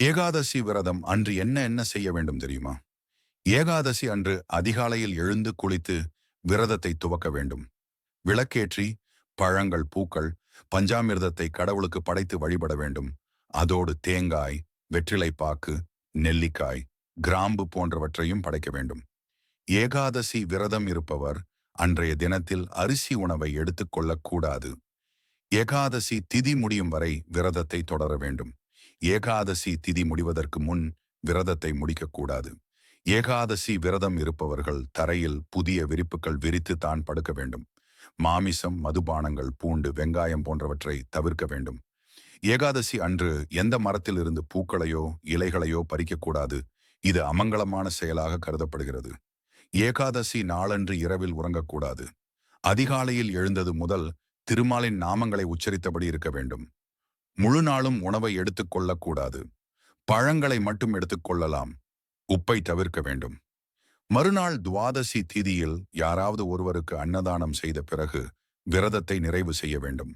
ஏகாதசி விரதம் அன்று என்ன என்ன செய்ய வேண்டும் தெரியுமா? ஏகாதசி அன்று அதிகாலையில் எழுந்து குளித்து விரதத்தை துவக்க வேண்டும். விளக்கேற்றி பழங்கள் பூக்கள் பஞ்சாமிர்தத்தை கடவுளுக்கு படைத்து வழிபட வேண்டும். அதோடு தேங்காய் வெற்றிலைப்பாக்கு நெல்லிக்காய் கிராம்பு போன்றவற்றையும் படைக்க வேண்டும். ஏகாதசி விரதம் இருப்பவர் அன்றைய தினத்தில் அரிசி உணவை எடுத்துக்கொள்ளக்கூடாது ஏகாதசி திதி முடியும் வரை விரதத்தை தொடர வேண்டும். ஏகாதசி திதி முடிவதற்கு முன் விரதத்தை முடிக்கக்கூடாது. ஏகாதசி விரதம் இருப்பவர்கள் தரையில் புதிய விரிப்புகள் விரித்து தான் படுக்க வேண்டும். மாமிசம் மதுபானங்கள் பூண்டு வெங்காயம் போன்றவற்றை தவிர்க்க வேண்டும். ஏகாதசி அன்று எந்த மரத்திலிருந்து பூக்களையோ இலைகளையோ பறிக்கக்கூடாது. இது அமங்கலமான செயலாக கருதப்படுகிறது. ஏகாதசி நாளன்று இரவில் உறங்கக்கூடாது. அதிகாலையில் எழுந்தது முதல் திருமாலின் நாமங்களை உச்சரித்தபடி இருக்க வேண்டும். முழு நாளும் உணவை எடுத்துக்கொள்ளக்கூடாது பழங்களை மட்டும் எடுத்துக்கொள்ளலாம் உப்பை தவிர்க்க வேண்டும். மறுநாள் துவாதசி திதியில் யாராவது ஒருவருக்கு அன்னதானம் செய்த பிறகு விரதத்தை நிறைவு செய்ய வேண்டும்.